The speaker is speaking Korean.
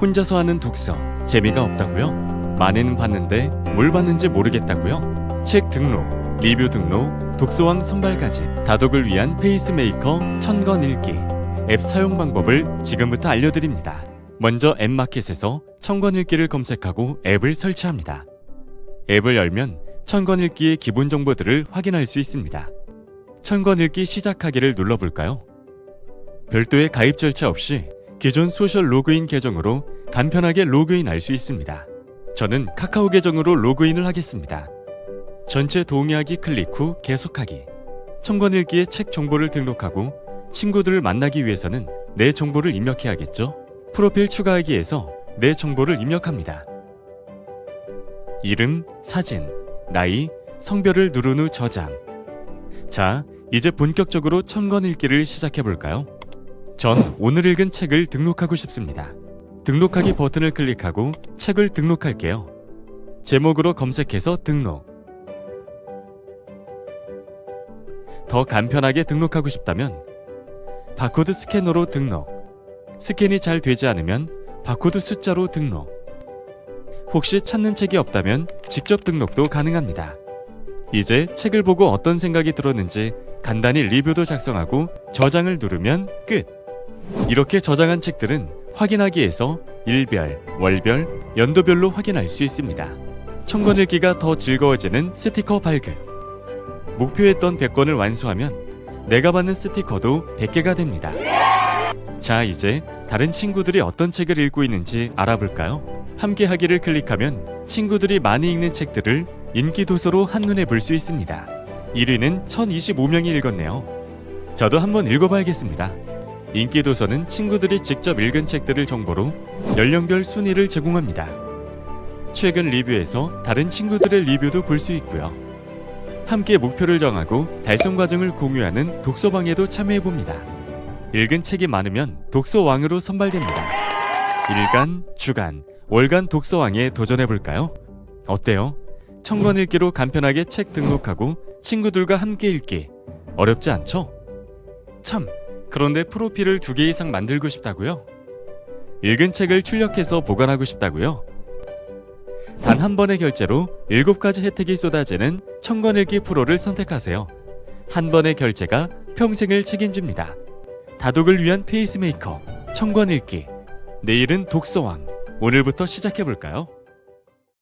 혼자서 하는 독서 재미가 없다고요? 많이는 봤는데 뭘 봤는지 모르겠다고요? 책 등록, 리뷰 등록, 독서왕 선발까지 다독을 위한 페이스메이커 천권 읽기 앱 사용 방법을 지금부터 알려드립니다. 먼저 앱 마켓에서 천권 읽기를 검색하고 앱을 설치합니다. 앱을 열면 천권 읽기의 기본 정보들을 확인할 수 있습니다. 천권 읽기 시작하기를 눌러볼까요? 별도의 가입 절차 없이 기존 소셜 로그인 계정으로 간편하게 로그인할 수 있습니다. 저는 카카오 계정으로 로그인을 하겠습니다. 전체 동의하기 클릭 후 계속하기. 청권 읽기에 책 정보를 등록하고 친구들을 만나기 위해서는 내 정보를 입력해야겠죠? 프로필 추가하기에서 내 정보를 입력합니다. 이름, 사진, 나이, 성별을 누른 후 저장. 자, 이제 본격적으로 천권 읽기를 시작해 볼까요? 전 오늘 읽은 책을 등록하고 싶습니다. 등록하기 버튼을 클릭하고 책을 등록할게요. 제목으로 검색해서 등록. 더 간편하게 등록하고 싶다면 바코드 스캐너로 등록. 스캔이 잘 되지 않으면 바코드 숫자로 등록. 혹시 찾는 책이 없다면 직접 등록도 가능합니다. 이제 책을 보고 어떤 생각이 들었는지 간단히 리뷰도 작성하고 저장을 누르면 끝. 이렇게 저장한 책들은 확인하기에서 일별, 월별, 연도별로 확인할 수 있습니다. 청권 읽기가 더 즐거워지는 스티커 발급. 목표했던 100권을 완수하면 내가 받는 스티커도 100개가 됩니다. 자, 이제 다른 친구들이 어떤 책을 읽고 있는지 알아볼까요? 함께 하기를 클릭하면 친구들이 많이 읽는 책들을 인기 도서로 한눈에 볼 수 있습니다. 1위는 1025명이 읽었네요. 저도 한번 읽어봐야겠습니다. 인기 도서는 친구들이 직접 읽은 책들을 정보로 연령별 순위를 제공합니다. 최근 리뷰에서 다른 친구들의 리뷰도 볼 수 있고요. 함께 목표를 정하고 달성 과정을 공유하는 독서방에도 참여해 봅니다. 읽은 책이 많으면 독서왕으로 선발됩니다. 일간, 주간, 월간 독서왕에 도전해 볼까요? 어때요? 청권 읽기로 간편하게 책 등록하고 친구들과 함께 읽기 어렵지 않죠? 참, 그런데 프로필을 두 개 이상 만들고 싶다고요? 읽은 책을 출력해서 보관하고 싶다고요? 단 한 번의 결제로 7가지 혜택이 쏟아지는 청권 읽기 프로를 선택하세요. 한 번의 결제가 평생을 책임집니다. 다독을 위한 페이스메이커 청권 읽기. 내일은 독서왕. 오늘부터 시작해 볼까요?